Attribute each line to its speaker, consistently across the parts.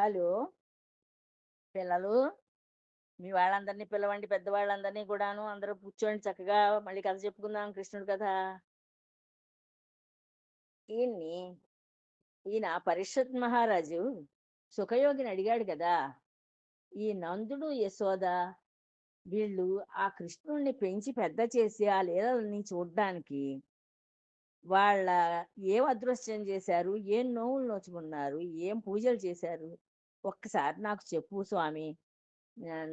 Speaker 1: Hello! పిల్లలు మీ వాళ్ళందరినీ పిలవండి పెద్దవాళ్ళందరినీ కూడాను. అందరూ కూర్చోండి చక్కగా. మళ్ళీ కథ చెప్పుకుందాం కృష్ణుడు కథ. ఈయన్ని ఈయన పరిషత్ మహారాజు సుఖయోగిని అడిగాడు కదా! ఈ నందుడు యశోద వీళ్ళు ఆ కృష్ణుడిని పెంచి పెద్ద చేసి ఆ లీలల్ని చూడ్డానికి వాళ్ళ ఏం అదృశ్యం చేశారు? ఏం నోవులు నోచుకున్నారు? ఏం పూజలు చేశారు? ఒక్కసారి నాకు చెప్పు స్వామి.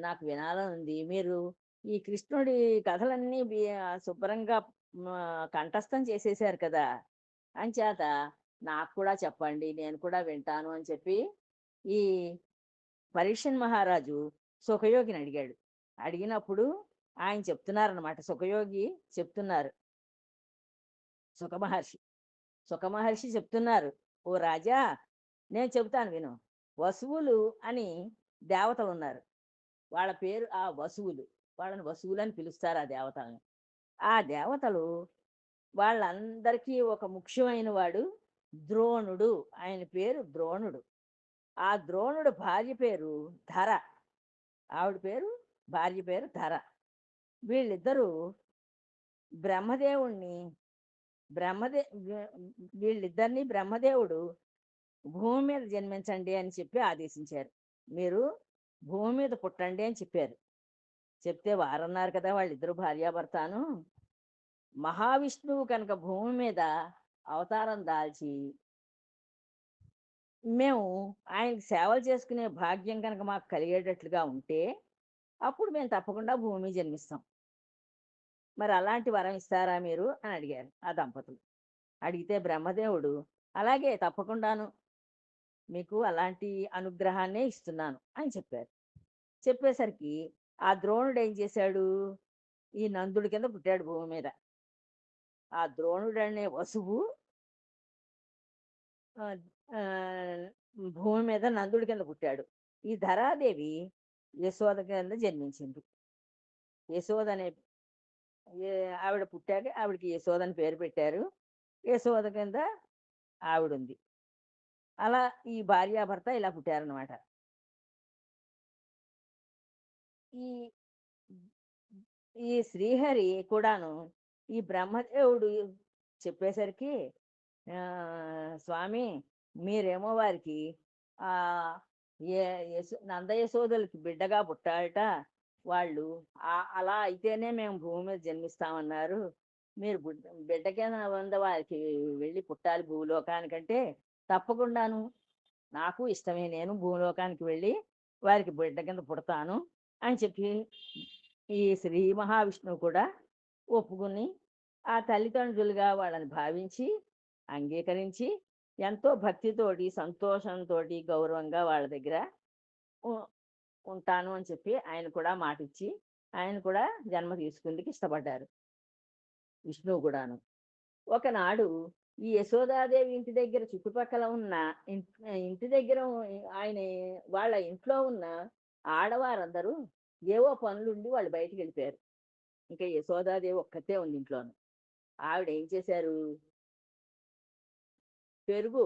Speaker 1: నాకు వినాలని ఉంది మీరు ఈ కృష్ణుడి కథలన్నీ శుభ్రంగా కంఠస్థం చేసేశారు కదా! అంచేత నాకు కూడా చెప్పండి నేను కూడా వింటాను అని చెప్పి ఈ పరీక్షన్ మహారాజు సుఖయోగిని అడిగాడు. అడిగినప్పుడు ఆయన చెప్తున్నారనమాట సుఖయోగి చెప్తున్నారు. సుఖమహర్షి సుఖమహర్షి చెప్తున్నారు. ఓ రాజా నేను చెబుతాను విను. వసువులు అని దేవతలు ఉన్నారు వాళ్ళ పేరు ఆ వసువులు. వాళ్ళని వసువులు అని పిలుస్తారు ఆ దేవతలను. ఆ దేవతలు వాళ్ళందరికీ ఒక ముఖ్యమైన వాడు ద్రోణుడు. ఆయన పేరు ద్రోణుడు. ఆ ద్రోణుడు భార్య పేరు ధర. ఆవిడ పేరు భార్య పేరు ధర. వీళ్ళిద్దరూ బ్రహ్మదేవుణ్ణి బ్రహ్మదే వీళ్ళిద్దరినీ వీళ్ళిద్దరిని బ్రహ్మదేవుడు భూమి మీద జన్మించండి అని చెప్పి ఆదేశించారు. మీరు భూమి మీద పుట్టండి అని చెప్పారు. చెప్తే వారన్నారు కదా వాళ్ళిద్దరు భార్యాభర్తను. మహావిష్ణువు కనుక భూమి మీద అవతారం దాల్చి మేము ఆయనకి సేవలు చేసుకునే భాగ్యం కనుక మాకు కలిగేటట్లుగా ఉంటే అప్పుడు మేము తప్పకుండా భూమి జన్మిస్తాం. మరి అలాంటి వరం ఇస్తారా మీరు? అని అడిగారు ఆ దంపతులు. అడిగితే బ్రహ్మదేవుడు అలాగే తప్పకుండాను. మీకు అలాంటి అనుగ్రహాన్నే ఇస్తున్నాను అని చెప్పారు. చెప్పేసరికి ఆ ద్రోణుడు ఏం చేశాడు? ఈ నందుడి కింద పుట్టాడు భూమి మీద. ఆ ద్రోణుడు అనే వసువు భూమి మీద నందుడి కింద పుట్టాడు. ఈ ధరాదేవి యశోద కింద జన్మించింది. యశోద అనే ఆవిడ పుట్టాక ఆవిడకి యశోద అని పేరు పెట్టారు. యశోద కింద ఆవిడ ఉంది అలా ఈ భార్యాభర్త ఇలా పుట్టారనమాట ఈ ఈ శ్రీహరి కూడాను ఈ బ్రహ్మదేవుడు చెప్పేసరికి స్వామి మీరేమో వారికి ఆ నంద యశోదలకి బిడ్డగా పుట్టాలట వాళ్ళు అలా అయితేనే మేము భూమి మీద జన్మిస్తామన్నారు. మీరు బిడ్డ కింద వంద వారికి వెళ్ళి పుట్టాలి భూలోకానికంటే? తప్పకుండాను. నాకు ఇష్టమే. నేను భూలోకానికి వెళ్ళి వారికి బిడ్డ కింద పుడతాను అని చెప్పి ఈ శ్రీ మహావిష్ణువు కూడా ఒప్పుకుని ఆ తల్లిదండ్రులుగా వాళ్ళని భావించి అంగీకరించి ఎంతో భక్తితోటి సంతోషంతో గౌరవంగా వాళ్ళ దగ్గర ఉంటాను అని చెప్పి ఆయన కూడా మాటిచ్చి ఆయన కూడా జన్మ తీసుకుందుకు ఇష్టపడ్డారు. విష్ణువు కూడాను. ఒకనాడు ఈ యశోదాదేవి ఇంటి దగ్గర చుట్టుపక్కల ఉన్న ఇంటి దగ్గర ఆయన వాళ్ళ ఇంట్లో ఉన్న ఆడవారందరూ ఏవో పనులుండి వాళ్ళు బయటికి వెళ్ళిపోయారు. ఇంకా యశోదాదేవి ఒక్కతే ఉంది ఇంట్లోను. ఆవిడ ఏం చేశారు? పెరుగు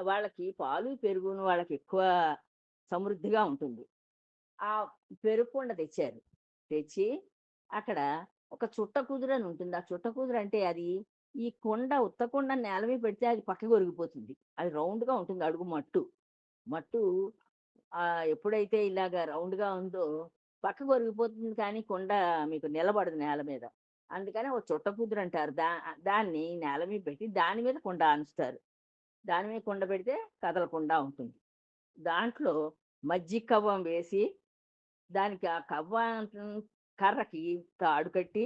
Speaker 1: వాళ్ళకి పాలు పెరుగును వాళ్ళకి ఎక్కువ సమృద్ధిగా ఉంటుంది. ఆ పెరుగు కుండ తెచ్చారు. తెచ్చి అక్కడ ఒక చుట్ట కుదురని ఉంటుంది. ఆ చుట్ట కుదురు అంటే అది ఈ కుండ ఉత్తకొండ నేల మీద పెడితే అది పక్కకి ఒరిగిపోతుంది. అది రౌండ్గా ఉంటుంది అడుగు మట్టు. మట్టు ఎప్పుడైతే ఇలాగ రౌండ్గా ఉందో పక్కకు ఒరిగిపోతుంది కానీ కుండ మీకు నిలబడదు నేల మీద. అందుకని ఒక చుట్ట కుదురు అంటారు. దా దాన్ని నేల మీద పెట్టి దాని మీద కుండ అనుస్తారు దాని మీద కుండ పెడితే కదలకుండా ఉంటుంది. దాంట్లో మజ్జిగ కవ్వం వేసి దానికి ఆ కవ్వ కర్రకి తాడు కట్టి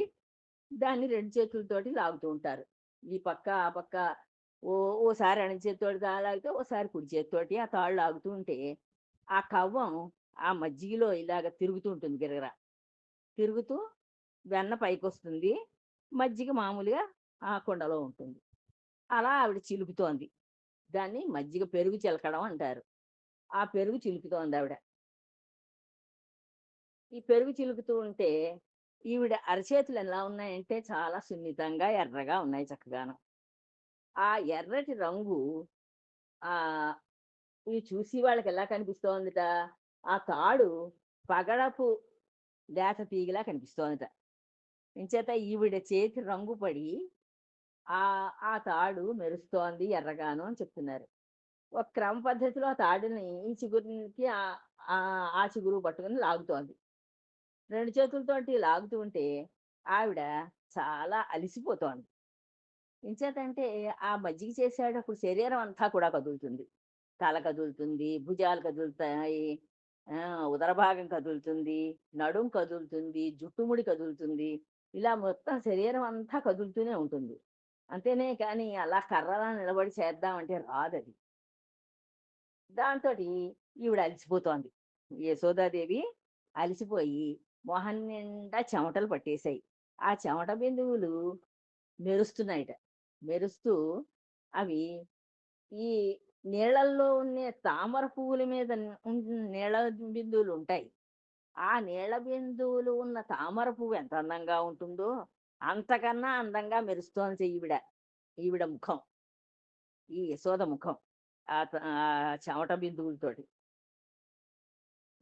Speaker 1: దాన్ని రెండు చేతులతోటి లాగుతూ ఉంటారు. ఈ పక్క ఆ పక్క ఓ ఓసారి ఎడం చేతితోటి దా- లాగితే ఓసారి కుడి చేతితోటి ఆ తాళ్ళు లాగుతూ ఉంటే ఆ కవ్వం ఆ మజ్జిగలో ఇలాగ తిరుగుతూ ఉంటుంది గిరగర. తిరుగుతూ వెన్న పైకి వస్తుంది మజ్జిగ మామూలుగా ఆ కుండలో ఉంటుంది. అలా ఆవిడ చిలుకుతోంది. దాన్ని మజ్జిగ పెరుగు చిలకడం అంటారు. ఆ పెరుగు చిలుకుతోంది ఆవిడ. ఈ పెరుగు చిలుకుతూ ఉంటే ఈవిడ అరచేతులు ఎలా ఉన్నాయంటే చాలా సున్నితంగా ఎర్రగా ఉన్నాయి చక్కగాను. ఆ ఎర్రటి రంగు ఆ ఇవి చూసి వాళ్ళకి ఎలా కనిపిస్తోందిట? ఆ తాడు పగడపు లేత తీగిలా కనిపిస్తోందిట. ఇంచేత ఈవిడ చేతి రంగు పడి ఆ ఆ తాడు మెరుస్తోంది ఎర్రగాను అని చెప్తున్నారు. ఒక క్రమ పద్ధతిలో ఆ తాడుని ఈ చిగురికి ఆ- ఆ- ఆ చిగురు పట్టుకుని లాగుతోంది. రెండు చేతులతోటి లాగుతూ ఉంటే ఆవిడ చాలా అలిసిపోతోంది. ఇంచేతంటే ఆ మజ్జిగ చేసేటప్పుడు శరీరం అంతా కూడా కదులుతుంది. తల కదులుతుంది భుజాలు కదులుతాయి ఆ, ఉదర భాగం కదులుతుంది నడుం కదులుతుంది జుట్టుముడి కదులుతుంది. ఇలా మొత్తం శరీరం అంతా కదులుతూనే ఉంటుంది. అంతేనే కానీ అలా కర్రలా నిలబడి చేద్దామంటే రాదు అది దాంతో ఈవిడ అలసిపోతోంది. యశోదాదేవి అలసిపోయి మొహం నిండా చెమటలు పట్టేశాయి. ఆ చెమట బిందువులు మెరుస్తున్నాయిట. మెరుస్తూ అవి ఈ నీళ్ళల్లో ఉండే తామర పువ్వుల మీద నీళ్ళ బిందువులు ఉంటాయి. ఆ నీళ్ళ బిందువులు ఉన్న తామర పువ్వు ఎంత అందంగా ఉంటుందో అంతకన్నా అందంగా మెరుస్తోంది ఈవిడ. ఈవిడ ముఖం. ఈ యశోద ముఖం. ఆ త- ఆ చెమట బిందువులతోటి.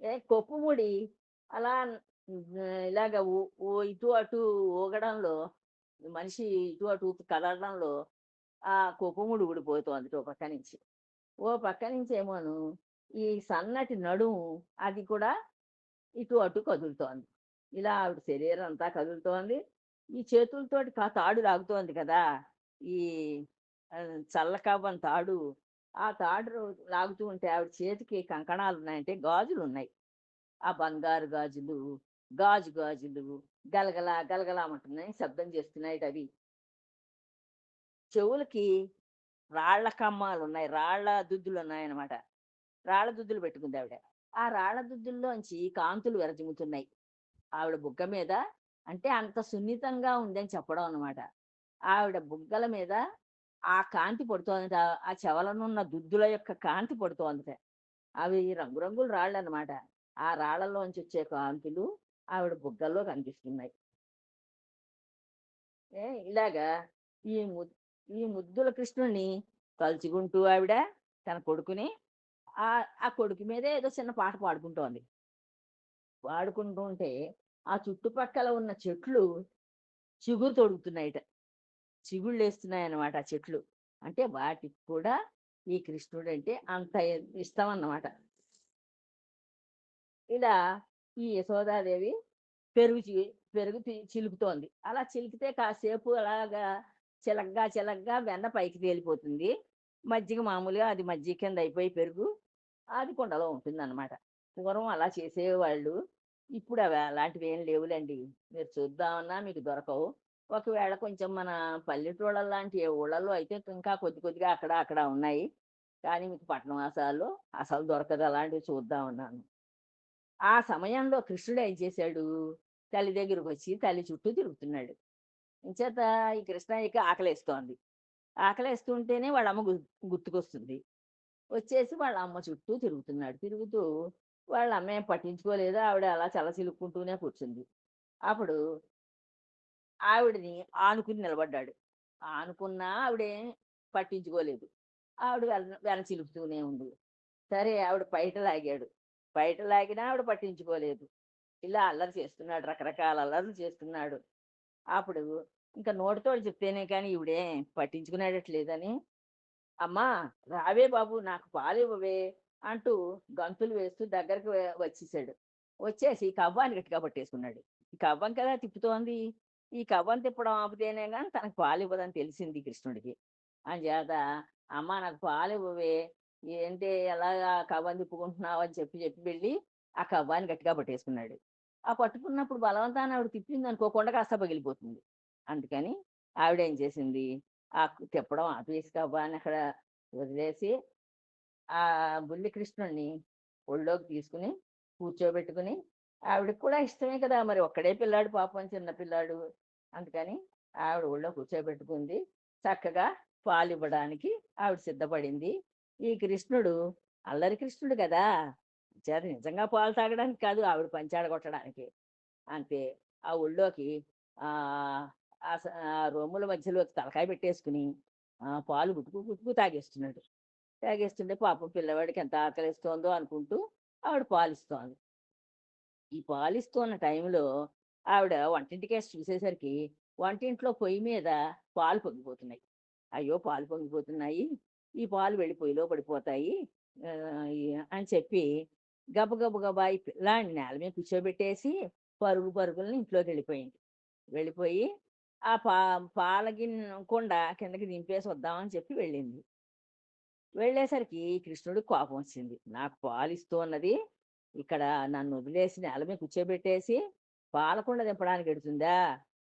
Speaker 1: ఏ కొప్పుముడి అలా ఇలాగ ఊ- ఇటు అటు ఊగడంలో మనిషి ఇటు అటు కదలడంలో ఆ కొప్పుముడి ఊడిపోతోంది ఓ పక్క నుంచి. ఓ పక్క నుంచి ఏమోను ఈ సన్నటి నడుము అది కూడా ఇటు అటు కదులుతోంది. ఇలా ఆవిడ శరీరం అంతా కదులుతోంది. ఈ చేతులతోటి కా తాడు లాగుతోంది కదా ఈ ఆ, తాడు. ఆ తాడు లాగుతూ ఉంటే ఆవిడ చేతికి కంకణాలు ఉన్నాయంటే గాజులు ఉన్నాయి ఆ బంగారు గాజులు గాజు గాజులు గలగలా గలగలామంటున్నాయి శబ్దం చేస్తున్నాయి అవి. చెవులకి రాళ్ళ కమ్మాలు ఉన్నాయి రాళ్ళ దుద్దులు ఉన్నాయన్నమాట. రాళ్ళ దుద్దులు పెట్టుకుంది ఆవిడ. ఆ రాళ్ళ దుద్దుల్లోంచి కాంతులు వెరజిమ్ముతున్నాయి. ఆవిడ బుగ్గ మీద అంటే అంత సున్నితంగా ఉందని చెప్పడం అన్నమాట. ఆవిడ బుగ్గల మీద ఆ కాంతి పడుతోంది ఆ చెవలనున్న దుద్దుల యొక్క కాంతి పడుతోందట. అవి రంగురంగుల రాళ్ళు అనమాట ఆ రాళ్ళలోంచి వచ్చే కాంతులు ఆవిడ బుగ్గల్లో కనిపిస్తున్నాయి. ఏ ఇలాగా ఈ ము ఈ ముద్దుల కృష్ణుడిని తలుచుకుంటూ ఆవిడ తన కొడుకుని ఆ ఆ కొడుకు మీదే ఏదో చిన్న పాట పాడుకుంటోంది. పాడుకుంటూ ఉంటే ఆ చుట్టుపక్కల ఉన్న చెట్లు చిగురు తొడుగుతున్నాయిట. చిగుళ్ళు వేస్తున్నాయి అన్నమాట ఆ చెట్లు. అంటే వాటికి కూడా ఈ కృష్ణుడు అంటే అంత ఇష్టం అన్నమాట. ఇలా ఈ యశోదాదేవి పెరుగు చి- పెరుగు తి- చిలుకుతోంది. అలా చిలికితే కాసేపు అలాగా చిలగ్గా చిలగ్గా వెన్న పైకి తేలిపోతుంది. మజ్జిగ మామూలుగా అది మజ్జిగ కింద అయిపోయి పెరుగు అది కుండలో ఉంటుంది అనమాట పూర్వం అలా చేసేవాళ్ళు. ఇప్పుడు అవి అలాంటివి ఏం లేవులేండి. మీరు చూద్దామన్నా మీకు దొరకవు. ఒకవేళ కొంచెం మన పల్లెటూళ్ళ లాంటి ఊళ్ళల్లో ఊళ్ళలో అయితే ఇంకా కొద్ది కొద్దిగా అక్కడ అక్కడ ఉన్నాయి. కానీ మీకు పట్టణవాసాలు అసలు దొరకదు అలాంటివి చూద్దామన్నాను. ఆ సమయంలో కృష్ణుడు ఏం చేశాడు? తల్లి దగ్గరకు వచ్చి తల్లి చుట్టూ తిరుగుతున్నాడు. ఇంచేత ఈ కృష్ణయ్యకి ఆకలేస్తోంది. ఆకలేస్తుంటేనే వాళ్ళ అమ్మ గు- గుర్తుకొస్తుంది. వచ్చేసి వాళ్ళ అమ్మ చుట్టూ తిరుగుతున్నాడు. తిరుగుతూ వాళ్ళ అమ్మ ఏం పట్టించుకోలేదు? ఆవిడ అలా చల్ల కూర్చుంది. అప్పుడు ఆవిడని ఆనుకుని నిలబడ్డాడు. ఆనుకున్నా ఆవిడేం పట్టించుకోలేదు. ఆవిడ వెన వెన చిలుపుతూనే ఉంది. సరే ఆవిడ బయట లాగాడు. బయట లాగినా ఆవిడ పట్టించుకోలేదు. ఇలా అల్లరి చేస్తున్నాడు రకరకాల అల్లర్లు చేస్తున్నాడు. అప్పుడు ఇంకా నోటితో చెప్తేనే కానీ ఇవిడే పట్టించుకునేటట్లేదని అమ్మా రావే బాబు నాకు పాలు ఇవ్వవే అంటూ గంతులు వేస్తూ దగ్గరకు వచ్చేసాడు. వచ్చేసి కవ్వాన్ని గట్టిగా పట్టేసుకున్నాడు. ఈ కవ్వం కదా తిప్పుతోంది. ఈ కవ్వం తిప్పడం ఆపితేనే కానీ తనకు పాలు ఇవ్వదని తెలిసింది కృష్ణుడికి. అని చేత అమ్మ నాకు పాలు ఇవ్వవే ఏంటి ఎలాగా కవ్వం తిప్పుకుంటున్నావు అని చెప్పి చెప్పి వెళ్ళి ఆ కవ్వాన్ని గట్టిగా పట్టేసుకున్నాడు. ఆ పట్టుకున్నప్పుడు బలవంతాన్ని ఆవిడ తిప్పింది అనుకోకుండా కాస్త పగిలిపోతుంది. అందుకని ఆవిడ ఏం చేసింది? ఆ తిప్పడం ఆపేసి కవ్వాన్ని అక్కడ వదిలేసి ఆ బుల్లి కృష్ణుడిని ఒళ్ళోకి తీసుకుని కూర్చోబెట్టుకుని ఆవిడకి కూడా ఇష్టమే కదా మరి ఒక్కడే పిల్లాడు పాపం చిన్న పిల్లాడు అందుకని ఆవిడ ఒళ్ళో కూర్చోబెట్టుకుంది. చక్కగా పాలు ఇవ్వడానికి ఆవిడ సిద్ధపడింది. ఈ కృష్ణుడు అల్లరి కృష్ణుడు కదా! చేత నిజంగా పాలు తాగడానికి కాదు ఆవిడ పంచాడ కొట్టడానికి అంతే ఆ ఒళ్ళోకి ఆ ఆ రొమ్ముల మధ్యలోకి తలకాయ పెట్టేసుకుని పాలు గుట్టుకు గుట్టుకు తాగేస్తున్నాడు. తాగేస్తుంటే పాపం పిల్లవాడికి ఎంత ఆకలిస్తోందో అనుకుంటూ ఆవిడ పాలిస్తోంది. ఈ పాలిస్తున్న టైంలో ఆవిడ వంటింటికేసి చూసేసరికి వంటింట్లో పొయ్యి మీద పాలు పొంగిపోతున్నాయి. అయ్యో! పాలు పొంగిపోతున్నాయి. ఈ పాలు వెళ్ళిపోయి లోపడిపోతాయి. పడిపోతాయి అని చెప్పి గబగబ గబా ఈ పిల్లాడిని నేల మీద కూర్చోబెట్టేసి పరుగు పరుగులను ఇంట్లోకి వెళ్ళిపోయింది. వెళ్ళిపోయి ఆ పా పాల గిన్నె కుండ కిందకి దింపేసి వద్దామని చెప్పి వెళ్ళింది. వెళ్ళేసరికి కృష్ణుడికి కోపం వచ్చింది. నాకు పాలు ఇస్తూ ఉన్నది. ఇక్కడ నన్ను వదిలేసి నేల మీద కూర్చోబెట్టేసి పాలకుండ దింపడానికి ఎడుతుందా?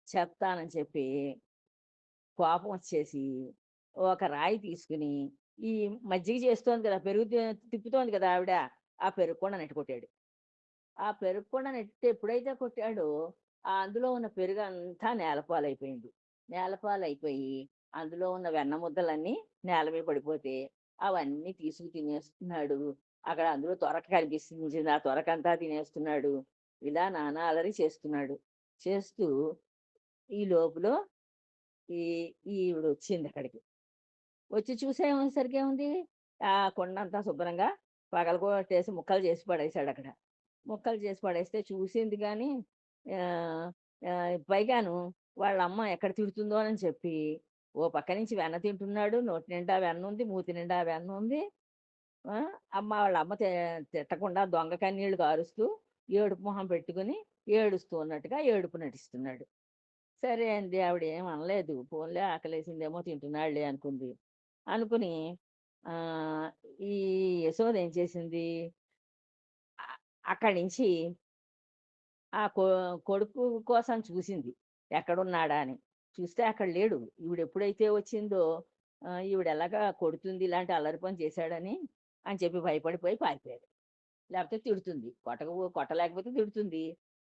Speaker 1: చెప్తానని చెప్పి కోపం వచ్చేసి ఒక రాయి తీసుకుని ఈ మజ్జిగ చేస్తోంది కదా పెరుగు తి- తిప్పుతోంది కదా ఆవిడ ఆ పెరుగు కొండ కొట్టాడు ఆ పెరుగు కొండ నెట్టి ఎప్పుడైతే కొట్టాడో ఆ అందులో ఉన్న పెరుగు అంతా నేలపాలైపోయింది. నేలపాలైపోయి అందులో ఉన్న వెన్న ముద్దలన్నీ నేల మీద పడిపోతే అవన్నీ తీసుకు తినేస్తున్నాడు. అక్కడ అందులో త్వరక కనిపిస్తుంది. ఆ త్వరకంతా తినేస్తున్నాడు. ఇలా నానా అలరి చేస్తున్నాడు. చేస్తూ ఈ లోపల ఈ ఈవిడ వచ్చింది అక్కడికి. వచ్చి చూసేసరికి ఏముంది? ఆ కొండ అంతా శుభ్రంగా పగలగొట్టేసి ముక్కలు చేసి పడేశాడు అక్కడ. ముక్కలు చేసి పడేస్తే చూసింది కానీ పైగాను వాళ్ళ అమ్మ ఎక్కడ తిడుతుందో అని చెప్పి ఓ పక్క నుంచి వెన్న తింటున్నాడు. నోటి నిండా వెన్న ఉంది మూతి నిండా వెన్న ఉంది. అమ్మ వాళ్ళ అమ్మ తి- తిట్టకుండా దొంగ కన్నీళ్ళు కారుస్తూ ఏడుపు మొహం పెట్టుకుని ఏడుస్తూ ఉన్నట్టుగా ఏడుపు నటిస్తున్నాడు. సరే అండి ఆవిడ ఏం అనలేదు. ఫోన్లే ఆకలేసిందేమో తింటున్నాడులే అనుకుంది. అనుకుని ఆ ఈ యశోద ఏం చేసింది? అక్కడి నుంచి ఆ కొ కొడుకు కోసం చూసింది. ఎక్కడున్నాడా అని. చూస్తే అక్కడ లేడు. ఈవిడ ఎప్పుడైతే వచ్చిందో ఈవిడ ఎలాగా కొడుతుంది ఇలాంటి అల్లరి పని చేశాడని అని చెప్పి భయపడిపోయి పారిపోయాడు. లేకపోతే తిడుతుంది. కొట్టక కొట్టలేకపోతే తిడుతుంది.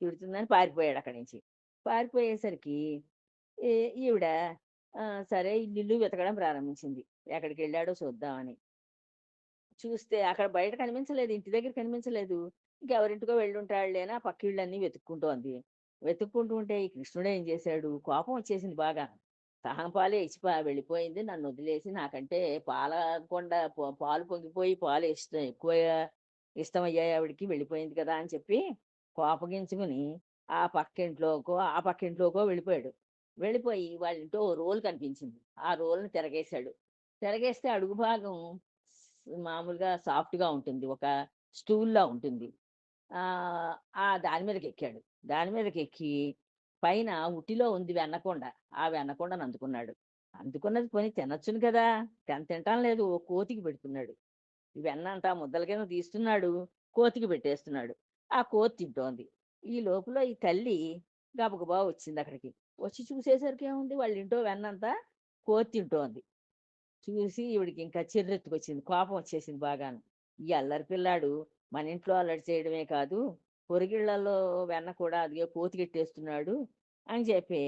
Speaker 1: తిడుతుందని పారిపోయాడు అక్కడి నుంచి. పారిపోయేసరికి ఈ- ఈవిడ సరే ఇల్లు వెతకడం ప్రారంభించింది. ఎక్కడికి వెళ్ళాడో చూద్దామని చూస్తే అక్కడ బయట కనిపించలేదు ఇంటి దగ్గర కనిపించలేదు. ఇంకెవరింటికో వెళ్ళుంటాడులేనా అని పక్క ఇళ్ళన్నీ వెతుక్కుంటోంది. వెతుక్కుంటూ ఉంటే ఈ కృష్ణుడు ఏం చేశాడు? కోపం వచ్చేసింది బాగా. సహం పాలే ఇచ్చిపా వెళ్ళిపోయింది. నన్ను వదిలేసి నాకంటే పాలకొండ పాలు పొంగిపోయి పాలు ఇష్టం ఎక్కువ ఇష్టం అయ్యాయి వెళ్ళిపోయింది కదా అని చెప్పి కోపగించుకుని ఆ పక్కింట్లోకో ఆ పక్కింట్లోకో వెళ్ళిపోయాడు. వెళ్ళిపోయి వాళ్ళ ఇంట్లో ఓ రోల్ కనిపించింది. ఆ రోల్ని తిరగేశాడు. తిరగేస్తే అడుగు భాగం మామూలుగా సాఫ్ట్గా ఉంటుంది. ఒక స్టూల్లా ఉంటుంది. ఆ దాని మీదకి ఎక్కాడు దాని మీదకి ఎక్కి పైన ఉట్టిలో ఉంది వెన్నకొండ. ఆ వెన్నకొండను అందుకున్నాడు. అందుకున్నది కొని తినొచ్చును కదా! తిన తింటాం లేదు. ఓ కోతికి పెడుతున్నాడు. వెన్న అంతా ముద్దల కింద తీస్తున్నాడు. కోతికి పెట్టేస్తున్నాడు. ఆ కోతి తింటోంది. ఈ లోపల ఈ తల్లి గబగబా వచ్చింది అక్కడికి. వచ్చి చూసేసరికి ఏముంది? వాళ్ళ ఇంటో వెన్నంతా కోతి తింటోంది. చూసి ఈవిడికి ఇంకా చిర్రెత్తుకొచ్చింది కోపం వచ్చేసింది బాగాను. ఈ అల్లరి పిల్లాడు మన ఇంట్లో అల్లరి చేయడమే కాదు పొరిగిళ్ళలో వెన్న కూడా అదిగే కోతికెట్టేస్తున్నాడు అని చెప్పి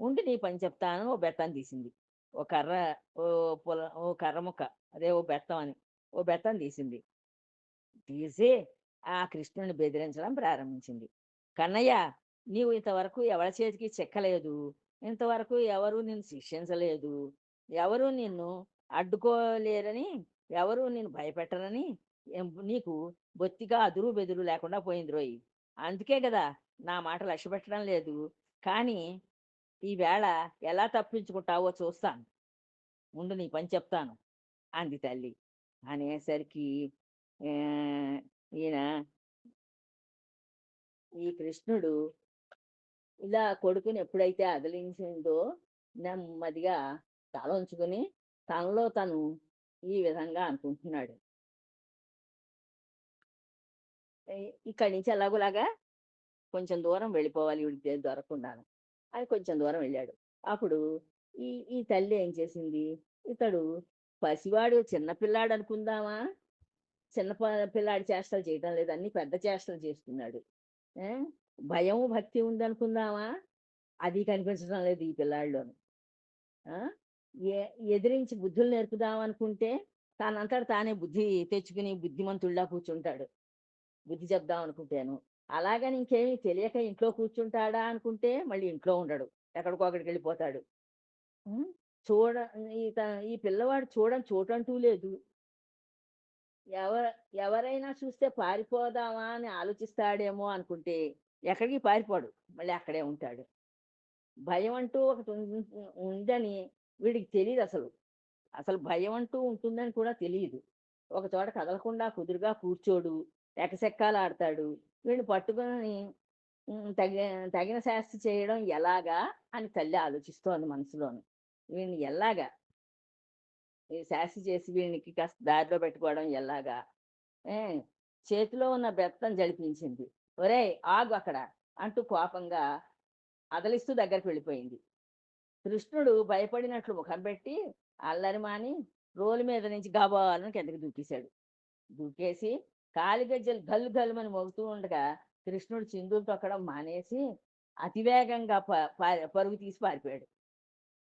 Speaker 1: ఉండి నీ పని చెప్తాను ఓ బెత్తం తీసింది. ఓ కర్ర ఓ పొల ఓ కర్ర ముక్క అదే ఓ బెత్తం అని ఓ బెత్తం తీసింది. తీసి ఆ కృష్ణుని బెదిరించడం ప్రారంభించింది. కన్నయ్య నీవు ఇంతవరకు ఎవరి చేతికి చెక్కలేదు. ఇంతవరకు ఎవరు నిన్ను శిక్షించలేదు. ఎవరు నిన్ను అడ్డుకోలేరని ఎవరు నిన్ను భయపెట్టరని నీకు బొత్తిగా అదురు బెదురు లేకుండా పోయింది రోయ్. అందుకే కదా నా మాట లక్ష్య పెట్టడం లేదు. కానీ ఈవేళ ఎలా తప్పించుకుంటావో చూస్తాను. ముందు నీ పని చెప్తాను. అంది తల్లి. అనేసరికి ఈయన ఈ కృష్ణుడు ఇలా కొడుకుని ఎప్పుడైతే అదిలించిందో నెమ్మదిగా తల ఉంచుకుని తనలో తను ఈ విధంగా అనుకుంటున్నాడు. ఇక్కడి నుంచి ఎలాగోలాగా కొంచెం దూరం వెళ్ళిపోవాలి వీడికి దొరకకుండాను అని కొంచెం దూరం వెళ్ళాడు. అప్పుడు ఈ ఈ తల్లి ఏం చేసింది? ఇతడు పసివాడు చిన్నపిల్లాడు అనుకుందామా? చిన్న పిల్లాడి చేష్టలు చేయటం లేదు అన్ని పెద్ద చేష్టలు చేస్తున్నాడు. భయం భక్తి ఉందనుకుందామా అది కనిపించడం లేదు ఈ పిల్లాడిలోను. ఆ? ఎదిరించి బుద్ధులు నేర్పుదాం అనుకుంటే తానంతట తానే బుద్ధి తెచ్చుకుని బుద్ధిమంతుల్లా కూర్చుంటాడు. బుద్ధి చెప్దాం అనుకుంటాను. అలాగని ఇంకేమీ తెలియక ఇంట్లో కూర్చుంటాడా అనుకుంటే మళ్ళీ ఇంట్లో ఉండడు. ఎక్కడికో అక్కడికి వెళ్ళిపోతాడు? చూడ ఈ పిల్లవాడు చూడని చోటంటూ లేదు. ఎవర ఎవరైనా చూస్తే పారిపోదామా అని ఆలోచిస్తాడేమో అనుకుంటే ఎక్కడికి పారిపోడు. మళ్ళీ అక్కడే ఉంటాడు. భయం అంటూ ఒకటి ఉందని వీడికి తెలియదు అసలు. అసలు భయం అంటూ ఉంటుందని కూడా తెలియదు ఒక చోట కదలకుండా కుదురుగా కూర్చోడు ఎకసెక్కాలు ఆడతాడు వీడిని పట్టుకొని తగిన తగిన శాస్తి చేయడం ఎలాగా అని తల్లి ఆలోచిస్తోంది మనసులోని. వీడిని ఎలాగా? శాస్తి చేసి వీడికి కాస్త దారిలో పెట్టుకోవడం ఎలాగా? ఏ చేతిలో ఉన్న బెత్తం జడిపించింది. ఒరేయ్ ఆగు అక్కడ అంటూ కోపంగా అదలిస్తూ దగ్గరికి వెళ్ళిపోయింది. కృష్ణుడు భయపడినట్లు ముఖం పెట్టి అల్లరి మాని రోలు మీద నుంచి గబాలను కిందకి దూకేశాడు. దూకేసి కాలిగజ్జలు గల్లు గల్లుమని మోగుతూ ఉండగా కృష్ణుడు చిందులు తొక్కడం మానేసి అతివేగంగా ప- పరుగు తీసి పారిపోయాడు.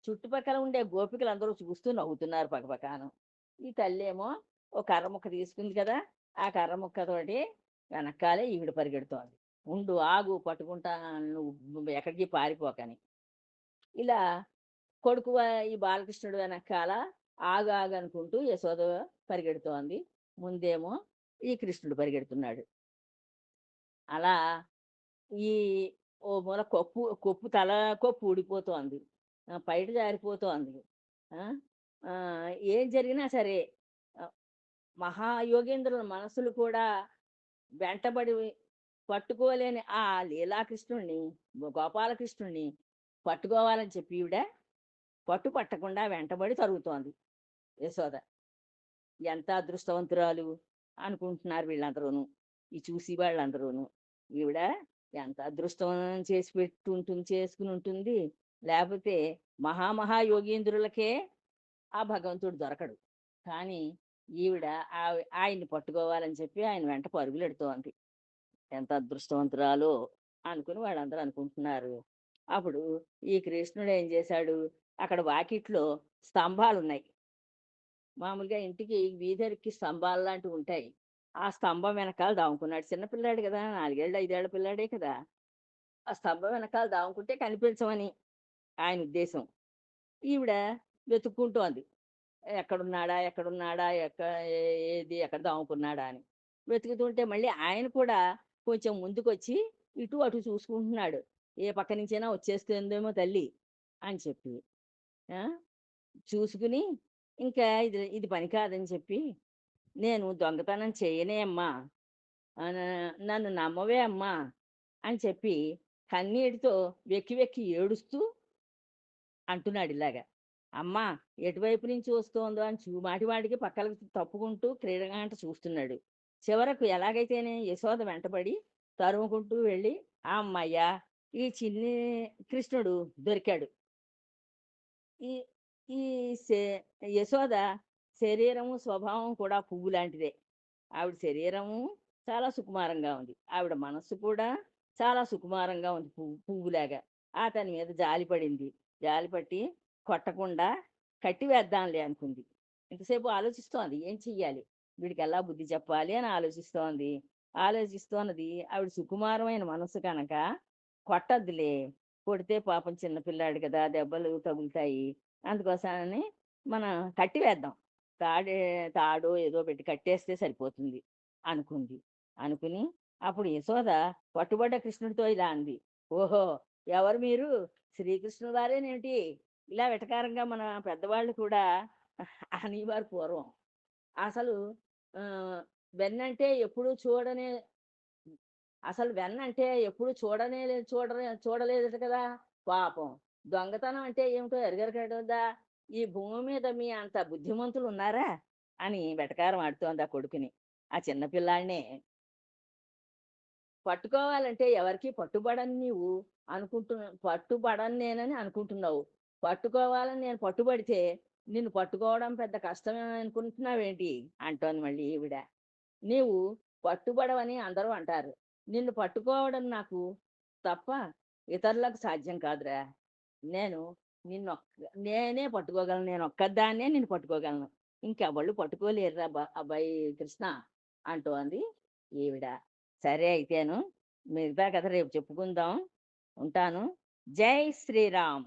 Speaker 1: చుట్టుపక్కల ఉండే గోపికలు అందరూ చూస్తూ నవ్వుతున్నారు పక్కపక్కన ఈ తల్లి ఏమో ఓ కర్ర ముక్క తీసుకుంది కదా ఆ కర్ర ముక్కతోటి వెనకాలే ఈవిడ పరిగెడుతోంది. ఉండు ఆగు పట్టుకుంటా నువ్వు ఎక్కడికి పారిపోకని ఇలా కొడుకు ఈ బాలకృష్ణుడు వెనకాల ఆగు అనుకుంటూ యశోద పరిగెడుతోంది. ముందేమో ఈ కృష్ణుడు పరిగెడుతున్నాడు. అలా ఈ ఓ మూల కొప్పు కొప్పు తల కొప్పు ఊడిపోతోంది. పైట జారిపోతోంది. ఏం జరిగినా సరే మహాయోగేంద్రుల మనసులు కూడా వెంటబడి పట్టుకోలేని ఆ లీలాకృష్ణుణ్ణి గోపాలకృష్ణుణ్ణి పట్టుకోవాలని చెప్పి ఈవిడ పట్టు పట్టకుండా వెంటబడి తరుగుతోంది. యశోద. ఎంత అదృష్టవంతురాలు అనుకుంటున్నారు వీళ్ళందరూను. ఈ చూసి వాళ్ళందరూను. ఈవిడ ఎంత అదృష్టం చేసి పెట్టుంటుంది చేసుకుని ఉంటుంది లేకపోతే మహామహా యోగేంద్రులకే ఆ భగవంతుడు దొరకడు. కానీ ఈవిడ ఆ- ఆయన్ని పట్టుకోవాలని చెప్పి ఆయన వెంట పరుగులు ఎడుతోంది ఎంత అదృష్టవంతురాలో అనుకుని వాళ్ళందరూ అనుకుంటున్నారు. అప్పుడు ఈ కృష్ణుడు ఏం చేశాడు? అక్కడ వాకిట్లో స్తంభాలు ఉన్నాయి మామూలుగా ఇంటికి వీధరికి స్తంభాలు లాంటివి ఉంటాయి. ఆ స్తంభం వెనకాల దాముకున్నాడు. చిన్నపిల్లాడు కదా నాలుగేళ్ళు ఐదేళ్ళ పిల్లాడే కదా. ఆ స్తంభం వెనకాల దాముకుంటే కనిపించమని ఆయన ఉద్దేశం. ఈవిడ వెతుక్కుంటోంది ఎక్కడున్నాడా? ఎక్కడున్నాడా? ఎక్క ఏది? ఎక్కడ దాముకున్నాడా? అని. వెతుకుతుంటే మళ్ళీ ఆయన కూడా కొంచెం ముందుకొచ్చి ఇటు అటు చూసుకుంటున్నాడు. ఏ పక్క నుంచైనా వచ్చేస్తుందేమో తల్లి అని చెప్పి చూసుకుని ఇంకా ఇది ఇది పని కాదని చెప్పి నేను దొంగతనం చేయనే అమ్మా నన్ను నమ్మవే అమ్మా అని చెప్పి కన్నీటితో వెక్కి వెక్కి ఏడుస్తూ అంటున్నాడు ఇలాగా. అమ్మా ఎటువైపు నుంచి వస్తోందో అని చూ మాటి వాటికి పక్కలకు తప్పుకుంటూ క్రీడగాంట చూస్తున్నాడు. చివరకు ఎలాగైతేనే యశోద వెంటబడి తరుముకుంటూ వెళ్ళి ఆ అమ్మయ్యా ఈ చిన్ని కృష్ణుడు దొరికాడు. ఈ ఈ యశోద శరీరము స్వభావం కూడా పువ్వు లాంటిదే. ఆవిడ శరీరము చాలా సుకుమారంగా ఉంది. ఆవిడ మనస్సు కూడా చాలా సుకుమారంగా ఉంది పువ్వు పువ్వులాగా. అతని మీద జాలి పడింది. జాలి పట్టి కొట్టకుండా కట్టి వేద్దాంలే అనుకుంది. ఇంతసేపు ఆలోచిస్తోంది ఏం చెయ్యాలి? వీడికి ఎలా బుద్ధి చెప్పాలి అని ఆలోచిస్తోంది. ఆలోచిస్తోన్నది ఆవిడ సుకుమారమైన మనసు కనుక కొట్టద్దులే. కొడితే పాపం చిన్న పిల్లాడు కదా దెబ్బలు తగులుతాయి. అందుకోసమని మనం కట్టి వేద్దాం. తాడే తాడో ఏదో పెట్టి కట్టేస్తే సరిపోతుంది అనుకుంది. అనుకుని అప్పుడు యశోద పట్టుబడ్డ కృష్ణుడితో ఇలా అంది. ఓహో! ఎవరు మీరు? శ్రీకృష్ణుడు వారేనేమిటి? ఇలా వెటకారంగా మన పెద్దవాళ్ళు కూడా అనేవారు పూర్వం అసలు ఆ, వెన్నంటే ఎప్పుడూ చూడనే అసలు వెన్న అంటే ఎప్పుడు చూడనే లేదు చూడలే చూడలేదు కదా! పాపం. దొంగతనం అంటే ఏమిటో ఎరగరగదా ఈ భూమి మీద మీ అంత బుద్ధిమంతులు ఉన్నారా? అని వెటకారం ఆడుతోంది ఆ కొడుకుని ఆ చిన్నపిల్లాడినే పట్టుకోవాలంటే ఎవరికి పట్టుబడని నీవు అనుకుంటున్నా పట్టుబడని నేనని అనుకుంటున్నావు. పట్టుకోవాలని నేను పట్టుబడితే నిన్ను పట్టుకోవడం పెద్ద కష్టమే అనుకుంటున్నావేంటి? అంటోంది మళ్ళీ ఈవిడ. నీవు పట్టుబడవని అందరూ అంటారు. నిన్ను పట్టుకోవడం నాకు తప్ప ఇతరులకు సాధ్యం కాదురా. నేను నిన్ను నేనే పట్టుకోగలను నేను ఒక్కదాన్నే నిన్ను పట్టుకోగలను. ఇంకెవళ్ళు పట్టుకోలేరురా అబ్బాయి కృష్ణ అంటోంది ఈవిడ. సరే అయితేను మిగతా కథ రేపు చెప్పుకుందాం. ఉంటాను. జై శ్రీరామ్.